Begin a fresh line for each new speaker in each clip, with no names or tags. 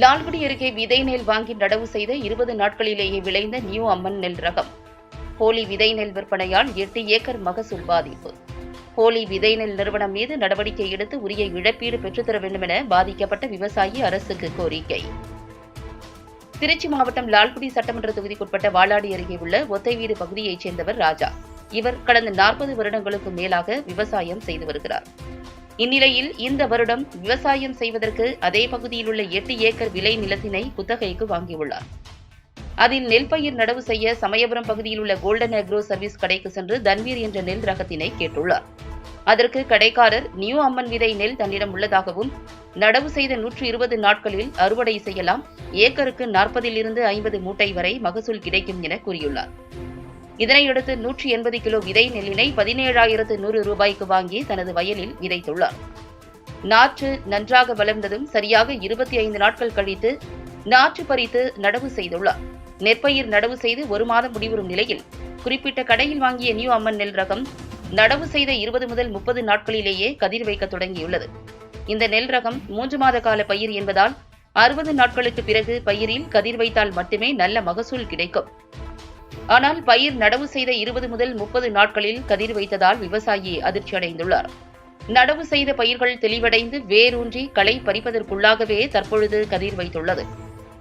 லால்குடி அருகே விதை நெல் வாங்கி நடவு செய்த இருபது நாட்களிலேயே விளைந்த நியூ அம்மன் நெல் ரகம். போலி விதை நெல் விற்பனையால் எட்டு ஏக்கர் மகசூல் பாதிப்பு. போலி விதை நெல் நிறுவனம் மீது நடவடிக்கை எடுத்து உரிய இழப்பீடு பெற்றுத்தர வேண்டும் என பாதிக்கப்பட்ட விவசாயி அரசுக்கு கோரிக்கை. திருச்சி மாவட்டம் லால்குடி சட்டமன்ற தொகுதிக்குட்பட்ட வாளாடி அருகே உள்ள ஒத்தை வீடு பகுதியைச் சேர்ந்தவர் ராஜா. இவர் கடந்த நாற்பது வருடங்களுக்கு மேலாக விவசாயம் செய்து வருகிறார். இந்நிலையில் இந்த வருடம் விவசாயம் செய்வதற்கு அதே பகுதியில் உள்ள எட்டு ஏக்கர் விளை நிலத்தினை குத்தகைக்கு வாங்கியுள்ளார். அதில் நெல் பயிர் நடவு செய்ய சமயபுரம் பகுதியில் உள்ள கோல்டன் அக்ரோ சர்வீஸ் கடைக்கு சென்று தன்வீர் என்ற நெல் ரகத்தினை கேட்டுள்ளார். அதற்கு கடைக்காரர் நியூ அம்மன் விதை நெல் தன்னிடம் உள்ளதாகவும் நடவு செய்த நூற்று இருபது நாட்களில் அறுவடை செய்யலாம் ஏக்கருக்கு நாற்பதிலிருந்து ஐம்பது மூட்டை வரை மகசூல் கிடைக்கும் என கூறியுள்ளார். இதனையடுத்து நூற்றி எண்பது கிலோ விதை நெல்லினை பதினேழாயிரத்து நூறு ரூபாய்க்கு வாங்கி தனது வயலில் விதைத்துள்ளார். நாற்று நன்றாக வளர்ந்ததும் சரியாக இருபத்தி ஐந்து நாட்கள் கழித்து நாற்று பறித்து நடவு செய்துள்ளார். நெற்பயிர் நடவு செய்து ஒரு மாதம் முடிவுறும் நிலையில் குறிப்பிட்ட கடையில் வாங்கிய நியூ அம்மன் நெல் ரகம் நடவு செய்த இருபது முதல் முப்பது நாட்களிலேயே கதிர் வைக்க தொடங்கியுள்ளது. இந்த நெல் ரகம் மூன்று மாத கால பயிர் என்பதால் அறுபது நாட்களுக்கு பிறகு பயிரில் கதிர் வைத்தால் மட்டுமே நல்ல மகசூல் கிடைக்கும். ஆனால் பயிர் நடவு செய்த இருபது முதல் முப்பது நாட்களில் கதிர் வைத்ததால் விவசாயி அதிர்ச்சியடைந்துள்ளார். நடவு செய்த பயிர்கள் தெளிவடைந்து வேரூன்றி களை பறிப்பதற்குள்ளாகவே தற்பொழுது கதிர் வைத்துள்ளது.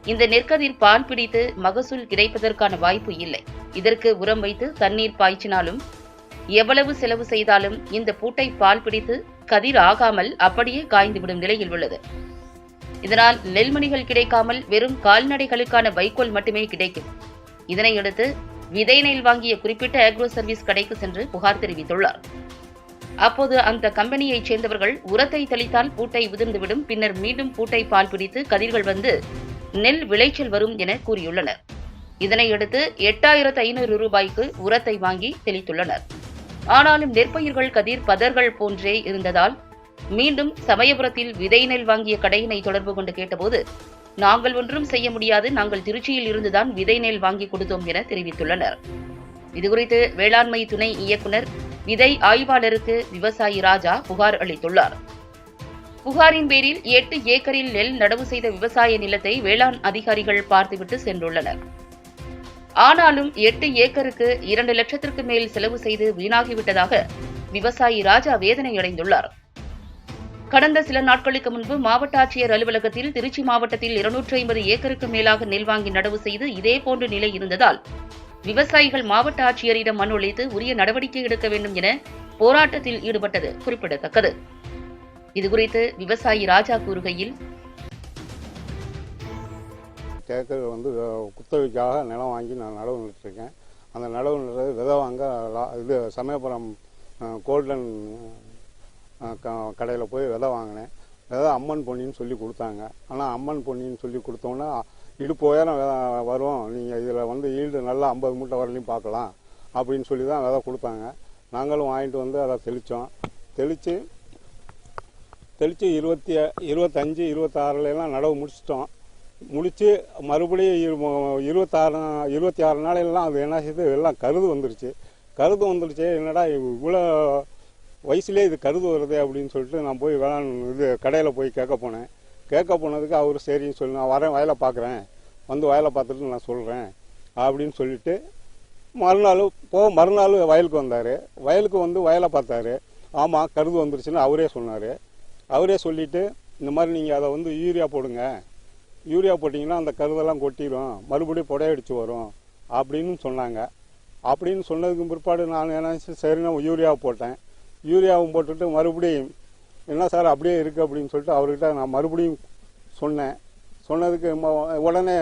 இந்த நெற்கதிர் பால் பிடித்து மகசூல் கிடைப்பதற்கான வாய்ப்பு இல்லை. இதற்கு உரம் வைத்து தண்ணீர் பாய்ச்சினாலும் எவ்வளவு செலவு செய்தாலும் இந்த பூட்டை பால் பிடித்து கதிர் ஆகாமல் அப்படியே காய்ந்துவிடும் நிலையில் உள்ளது. இதனால் நெல்மணிகள் கிடைக்காமல் வெறும் கால்நடைகளுக்கான வைக்கோல் மட்டுமே கிடைக்கும். இதனையடுத்து விதை நெல் வாங்கிய குறிப்பிட்ட ஆக்ரோ சர்வீஸ் கடைக்கு சென்று புகார் தெரிவித்துள்ளார். அப்போது அந்த கம்பெனியைச் சேர்ந்தவர்கள் உரத்தை தெளித்தால் பூட்டை உதிர்ந்துவிடும் பின்னர் மீண்டும் பூட்டை பால் பிடித்து கதிர்கள் வந்து நெல் விளைச்சல் வரும் என கூறியுள்ளனர். இதனையடுத்து எட்டாயிரத்து ஐநூறு ரூபாய்க்கு உரத்தை வாங்கி தெளித்துள்ளனர். ஆனாலும் நெற்பயிர்கள் கதிர் பதர்கள் போன்றே இருந்ததால் மீண்டும் சமயபுரத்தில் விதை நெல் வாங்கிய கடையினை தொடர்பு கொண்டு கேட்டபோது நாங்கள் ஒன்றும் செய்ய முடியாது நாங்கள் திருச்சியில் இருந்துதான் விதை நெல் வாங்கி கொடுத்தோம் என தெரிவித்துள்ளனர். இதுகுறித்து வேளாண்மை துணை இயக்குனர் விதை ஆய்வாளருக்கு விவசாயி ராஜா புகார் அளித்துள்ளார். புகாரின் பேரில் எட்டு ஏக்கரில் நெல் நடவு செய்த விவசாய நிலத்தை வேளாண் அதிகாரிகள் பார்த்துவிட்டு சென்றுள்ளனர். ஆனாலும் எட்டு ஏக்கருக்கு இரண்டு லட்சத்திற்கு மேல் செலவு செய்து வீணாகிவிட்டதாக விவசாயி ராஜா வேதனை அடைந்துள்ளார் கடந்த சில நாட்களுக்கு முன்பு மாவட்ட ஆட்சியர் அலுவலகத்தில் திருச்சி மாவட்டத்தில் இருநூற்றி ஐம்பது ஏக்கருக்கு மேலாக நெல் வாங்கி நடவு செய்து இதேபோன்ற நிலை இருந்ததால் விவசாயிகள் மாவட்ட ஆட்சியரிடம் மனு அளித்து உரிய நடவடிக்கை எடுக்க வேண்டும் என போராட்டத்தில் ஈடுபட்டது குறிப்பிடத்தக்கது. இதுகுறித்து விவசாயி ராஜா கூறுகையில்
ஏக்கர் வந்து குத்தகைக்காக நிலம் வாங்கி நான் நடவு நட்டுருக்கேன் அந்த நடவு நடுறது விதை வாங்க லா- இது சமயபுரம் கோல்டன் கடையில் போய் விதை வாங்கினேன். விதை அம்மன் பொன்னின்னு சொல்லி கொடுத்தாங்க. ஆனால் அம்மன் பொன்னின்னு சொல்லி கொடுத்தோன்னா இடுப்பு உயரம் விதை வரும். நீங்கள் இதில் வந்து ஈல்டு நல்லா ஐம்பது மூட்டை வரலையும் பார்க்கலாம். அப்படின்னு சொல்லி தான் விதை கொடுத்தாங்க. நாங்களும் வாங்கிட்டு வந்து அதை தெளித்தோம் தெளித்து தெளித்து இருபத்தி இருபத்தஞ்சி இருபத்தாறுலாம் நடவு முடிச்சிட்டோம். முடித்து மறுபடியும் இருபத்தாறு இருபத்தி ஆறு நாளையெல்லாம் அது என்ன செய்யுது எல்லாம் கருது வந்துருச்சு. கருது வந்துருச்சு. என்னடா இவ்வளோ வயசுலேயே இது கருது வருது அப்படின்னு சொல்லிட்டு நான் போய் வேளாண் இது கடையில் போய் கேட்க போனேன். கேட்க போனதுக்கு அவர் சரின்னு சொல்லி நான் வரேன் வயலை பார்க்குறேன். வந்து வயலை பார்த்துட்டு நான் சொல்கிறேன் அப்படின்னு சொல்லிட்டு மறுநாள் போ மறுநாள் வயலுக்கு வந்தார். வயலுக்கு வந்து வயலை பார்த்தாரு. ஆமாம் கருது வந்துருச்சுன்னு அவரே சொன்னார். அவரே சொல்லிவிட்டு இந்த மாதிரி நீங்கள் அதை வந்து யூரியா போடுங்க. யூரியா போட்டிங்கன்னா அந்த கருதெல்லாம் கொட்டிடும் மறுபடியும் புடையடிச்சு வரும். அப்படின்னு சொன்னாங்க. அப்படின்னு சொன்னதுக்கு பிற்பாடு நான் என்ன சரி நான் யூரியா போட்டேன். யூரியாவும் போட்டுட்டு மறுபடியும் என்ன சார் அப்படியே இருக்குது அப்படின்னு சொல்லிட்டு அவர்கிட்ட நான் மறுபடியும் சொன்னேன். சொன்னதுக்கு உடனே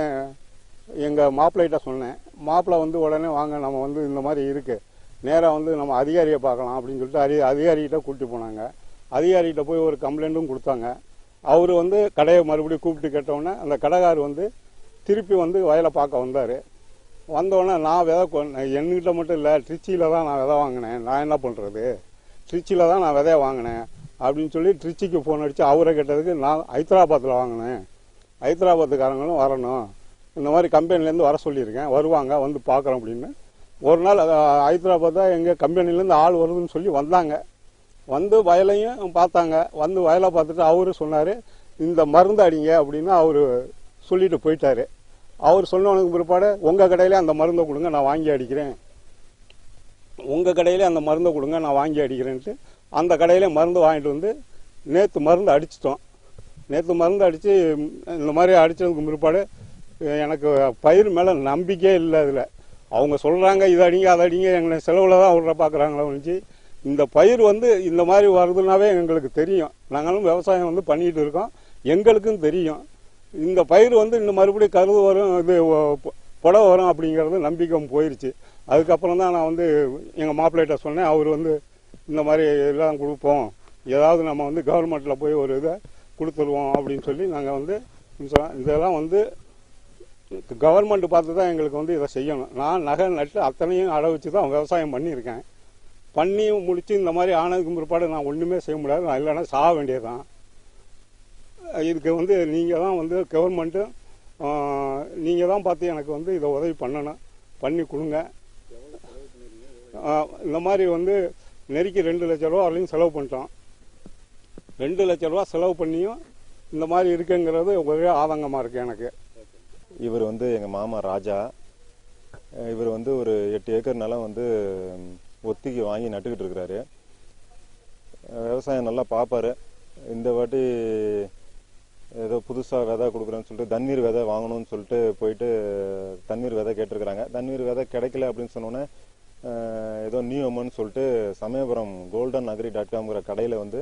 எங்கள் மாப்பிள்ளைகிட்ட சொன்னேன். மாப்பிள்ளை வந்து உடனே வாங்க நம்ம வந்து இந்த மாதிரி இருக்குது நேராக வந்து நம்ம அதிகாரியை பார்க்கலாம் அப்படின்னு சொல்லிட்டு அதி அதிகாரிகிட்ட கூப்பிட்டு போனாங்க. அதிகாரிகிட்ட போய் ஒரு கம்ப்ளைண்ட்டும் கொடுத்தாங்க. அவர் வந்து கடையை மறுபடியும் கூப்பிட்டு கேட்டவுடனே அந்த கடைக்கார் வந்து திருப்பி வந்து வயலை பார்க்க வந்தார். வந்தோடனே நான் விதை கொ- என்கிட்ட மட்டும் இல்லை திருச்சியில் தான் நான் விதை வாங்கினேன். நான் என்ன பண்ணுறது திருச்சியில் தான் நான் விதைய வாங்கினேன் அப்படின்னு சொல்லி திருச்சிக்கு ஃபோன் அடித்து அவரை கேட்டதுக்கு நான் ஹைதராபாத்தில் வாங்கினேன். ஹைதராபாத்துக்காரங்களும் வரணும். இந்த மாதிரி கம்பெனிலேருந்து வர சொல்லியிருக்கேன். வருவாங்க வந்து பார்க்குறோம் அப்படின்னு. ஒரு நாள் ஹைதராபாத் தான் எங்கள் கம்பெனிலேருந்து ஆள் வருதுன்னு சொல்லி வந்தாங்க. வந்து வயலையும் பார்த்தாங்க. வந்து வயலை பார்த்துட்டு அவரு சொன்னார் இந்த மருந்து அடிங்க அப்படின்னு அவர் சொல்லிட்டு போயிட்டாரு. அவர் சொன்னவனுக்கு பிற்பாடு உங்கள் கடையிலே அந்த மருந்தை கொடுங்க நான் வாங்கி அடிக்கிறேன். உங்கள் கடையில் அந்த மருந்தை கொடுங்க நான் வாங்கி அடிக்கிறேன்ட்டு அந்த கடையிலே மருந்து வாங்கிட்டு வந்து நேற்று மருந்து அடிச்சிட்டோம். நேற்று மருந்து அடித்து இந்த மாதிரி அடித்ததுக்கு பிற்பாடு எனக்கு பயிர் மேலே நம்பிக்கையே இல்லை அதில். அவங்க சொல்கிறாங்க இதை அடிங்க அதை அடிங்க எங்களை செலவில் தான் விட்ற பார்க்குறாங்களோ ஒழிஞ்சு இந்த பயிர் வந்து இந்த மாதிரி வருதுனாவே எங்களுக்கு தெரியும். நாங்களும் விவசாயம் வந்து பண்ணிகிட்டு இருக்கோம். எங்களுக்கும் தெரியும். இந்த பயிர் வந்து இன்னும் மறுபடியும் கருது வரும் இது புடவை வரும் அப்படிங்கிறது நம்பிக்கை போயிடுச்சு அதுக்கப்புறம் தான் நான் வந்து எங்கள் மாப்பிள்ளைகிட்ட சொன்னேன் அவர் வந்து இந்த மாதிரி எல்லாம் கொடுப்போம். ஏதாவது நம்ம வந்து கவர்மெண்ட்டில் போய் ஒரு இதை கொடுத்துருவோம் அப்படின்னு சொல்லி நாங்கள் வந்து இதெல்லாம் வந்து கவர்மெண்ட் பார்த்து தான் எங்களுக்கு வந்து இதை செய்யணும். நான் நகை நட்டு அத்தனையும் அடை வச்சு தான் விவசாயம் பண்ணியிருக்கேன். பண்ணி முடிச்சு இந்த மாதிரி ஆனதுக்கு பிற்பாடு நான் ஒன்றுமே செய்ய முடியாது. நான் இல்லைன்னா சாக வேண்டியதுதான். இதுக்கு வந்து நீங்கள் தான் வந்து கவர்மெண்ட்டு நீங்கள் தான் பார்த்து எனக்கு வந்து இதை உதவி பண்ணணும். பண்ணி கொடுங்க. இந்த மாதிரி வந்து நெருக்கி ரெண்டு லட்ச ரூபா வரையும் செலவு பண்ணிட்டோம். ரெண்டு லட்ச ரூபா செலவு பண்ணியும் இந்த மாதிரி இருக்குங்கிறது ஒரே ஆதங்கமாக இருக்குது எனக்கு.
இவர் வந்து எங்கள் மாமா ராஜா. இவர் வந்து ஒரு எட்டு ஏக்கர் நிலம் வந்து ஒத்திக்கு வாங்கி நட்டுக்கிட்டு இருக்கிறாரு விவசாயம் நல்லா பார்ப்பாரு இந்த வாட்டி ஏதோ புதுசாக விதை கொடுக்குறேன்னு சொல்லிட்டு தண்ணீர் விதை வாங்கணும்னு சொல்லிட்டு போயிட்டு தண்ணீர் விதை கேட்டிருக்கிறாங்க. தண்ணீர் விதை கிடைக்கல அப்படின்னு சொன்னோன்னே ஏதோ நியூ அம்மன் சொல்லிட்டு சமயபுரம் கோல்டன் அக்ரி டாட் காம்ங்கிற கடையில் வந்து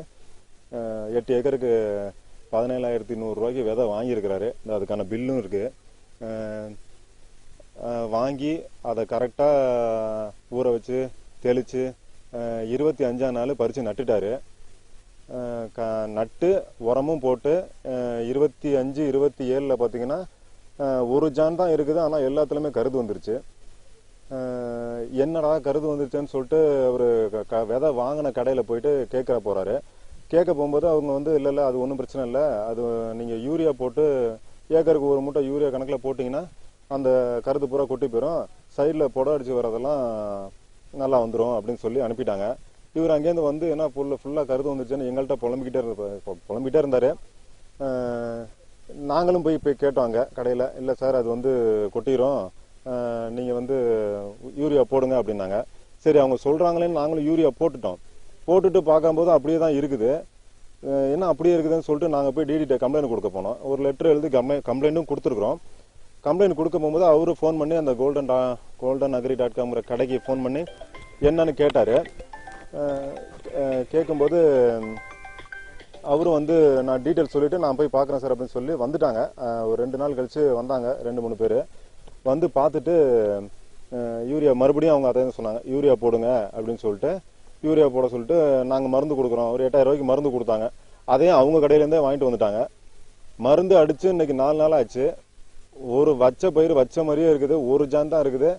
எட்டு ஏக்கருக்கு பதினேழாயிரத்தி நூறுரூவாய்க்கு விதை வாங்கியிருக்கிறாரு. இந்த அதுக்கான பில்லும் இருக்குது வாங்கி அதை கரெக்டாக ஊற வச்சு தெளித்து இருபத்தி அஞ்சாம் நாள் பறித்து நட்டுட்டாரு. க நட்டு உரமும் போட்டு இருபத்தி அஞ்சு இருபத்தி ஏழில் பார்த்தீங்கன்னா ஒரு ஜான் தான் இருக்குது. ஆனால் எல்லாத்துலேயுமே கருது வந்துருச்சு. என்னடா கருது வந்துருச்சுன்னு சொல்லிட்டு அவர் விதை வாங்கின கடையில் போயிட்டு கேட்குற போகிறாரு கேட்க போகும்போது அவங்க வந்து இல்லை இல்லை அது ஒன்றும் பிரச்சனை இல்லை. அது நீங்கள் யூரியா போட்டு ஏக்கருக்கு ஒரு மூட்டை யூரியா கணக்கில் போட்டிங்கன்னா அந்த கருது பூரா கொட்டி போயிடும் சைடில் புடம் அடிச்சு வரதெல்லாம் நல்லா வந்துடும் அப்படின்னு சொல்லி அனுப்பிட்டாங்க. இவர் அங்கேருந்து வந்து என்ன ஃபுல்லு ஃபுல்லாக கருது வந்துருச்சுன்னு எங்கள்கிட்ட புலம்பிக்கிட்டே இருந்த புலம்பிக்கிட்டே இருந்தார். நாங்களும் போய் போய் கேட்டோம் அங்கே கடையில். இல்லை சார் அது வந்து கொட்டிடும் நீங்கள் வந்து யூரியா போடுங்க அப்படின்னாங்க. சரி அவங்க சொல்கிறாங்களேன்னு நாங்களும் யூரியா போட்டுட்டோம். போட்டுட்டு பார்க்கும்போது அப்படியே தான் இருக்குது. என்ன அப்படியே இருக்குதுன்னு சொல்லிட்டு நாங்கள் போய் டிடிட்ட கம்ப்ளைண்ட் கொடுக்க போனோம். ஒரு லெட்டர் எழுதி கம்ப்ளைண்ட் கம்ப்ளைண்ட்டும் கொடுத்துருக்குறோம். கம்ப்ளைண்ட் கொடுக்க போகும்போது அவரு ஃபோன் பண்ணி அந்த கோல்டன் டா கோல்டன் அக்ரி டாட் காம்ங்கிற கடைக்கு ஃபோன் பண்ணி என்னன்னு கேட்டார். கேட்கும்போது அவரும் வந்து நான் டீட்டெயில் சொல்லிவிட்டு நான் போய் பார்க்குறேன் சார் அப்படின்னு சொல்லி வந்துட்டாங்க. ஒரு ரெண்டு நாள் கழித்து வந்தாங்க ரெண்டு மூணு பேர். வந்து பார்த்துட்டு யூரியா மறுபடியும் அவங்க அதை சொன்னாங்க. யூரியா போடுங்க அப்படின்னு சொல்லிட்டு யூரியா போட சொல்லிட்டு நாங்கள் மருந்து கொடுக்குறோம். ஒரு எட்டாயிரம் ரூபாய்க்கு மருந்து கொடுத்தாங்க. அதையும் அவங்க கடையிலேருந்தே வாங்கிட்டு வந்துட்டாங்க. மருந்து அடித்து இன்னைக்கு நாலு நாள் ஆச்சு. ஒரு வச்ச பயிர் வச்ச மாதிரியே இருக்குது. ஒரு ஜான் தான் இருக்குது.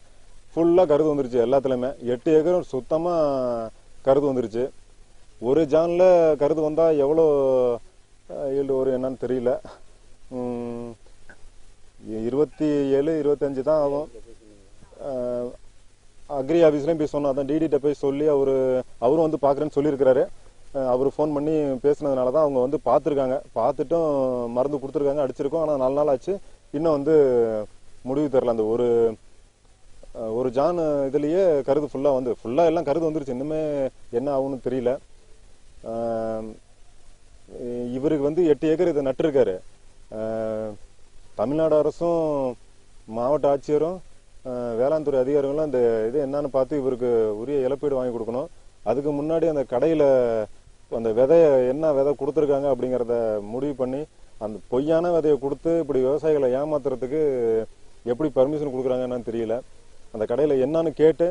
ஃபுல்லாக கருது வந்துருச்சு எல்லாத்துலேயுமே. எட்டு ஏக்கரும் சுத்தமாக கருது வந்துருச்சு. ஒரு ஜானில் கருது வந்தால் எவ்வளோ ஈல்டு வரும் என்னன்னு தெரியல. இருபத்தி ஏழு இருபத்தஞ்சு தான் ஆகும். அக்ரி ஆஃபீஸ்லேயும் போய் சொன்னோம் அதான் டிடிட்ட போய் சொல்லி அவர் அவரும் வந்து பார்க்குறேன்னு சொல்லியிருக்கிறாரு. அவர் ஃபோன் பண்ணி பேசுனதுனால தான் அவங்க வந்து பார்த்துருக்காங்க பார்த்துட்டும் மருந்து கொடுத்துருக்காங்க அடிச்சிருக்கோம். ஆனால் நாலு நாள் ஆச்சு. இன்னும் வந்து முடிவு தரல. அந்த ஒரு ஒரு ஜான் இதுலேயே கருது ஃபுல்லாக வந்து ஃபுல்லாக எல்லாம் கருது வந்துருச்சு. இன்னுமே என்ன ஆகும்னு தெரியல. இவருக்கு வந்து எட்டு ஏக்கர் இதை நட்டிருக்காரு. தமிழ்நாடு அரசும் மாவட்ட ஆட்சியரும் வேளாண்துறை வேளாண் துறை அதிகாரிகளும் அந்த இது என்னன்னு பார்த்து இவருக்கு உரிய இழப்பீடு வாங்கி கொடுக்கணும். அதுக்கு முன்னாடி அந்த கடையில் அந்த விதையை என்ன விதை கொடுத்துருக்காங்க அப்படிங்கிறத முடிவு பண்ணி அந்த பொய்யான விதையை கொடுத்து இப்படி விவசாயிகளை ஏமாத்துறதுக்கு எப்படி பர்மிஷன் கொடுக்குறாங்க தெரியல. அந்த கடையில் என்னன்னு கேட்டு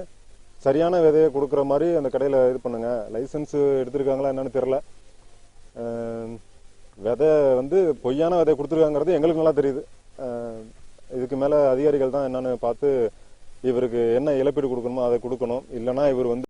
சரியான விதையை கொடுக்குற மாதிரி அந்த கடையில் இது பண்ணுங்க. லைசன்ஸ் எடுத்திருக்காங்களா என்னன்னு தெரியல. விதை வந்து பொய்யான விதையை கொடுத்துருக்காங்கிறது எங்களுக்கு நல்லா தெரியுது. இதுக்கு மேலே அதிகாரிகள் தான் என்னன்னு பார்த்து இவருக்கு என்ன இழப்பீடு கொடுக்கணுமோ அதை கொடுக்கணும். இல்லைன்னா இவர் வந்து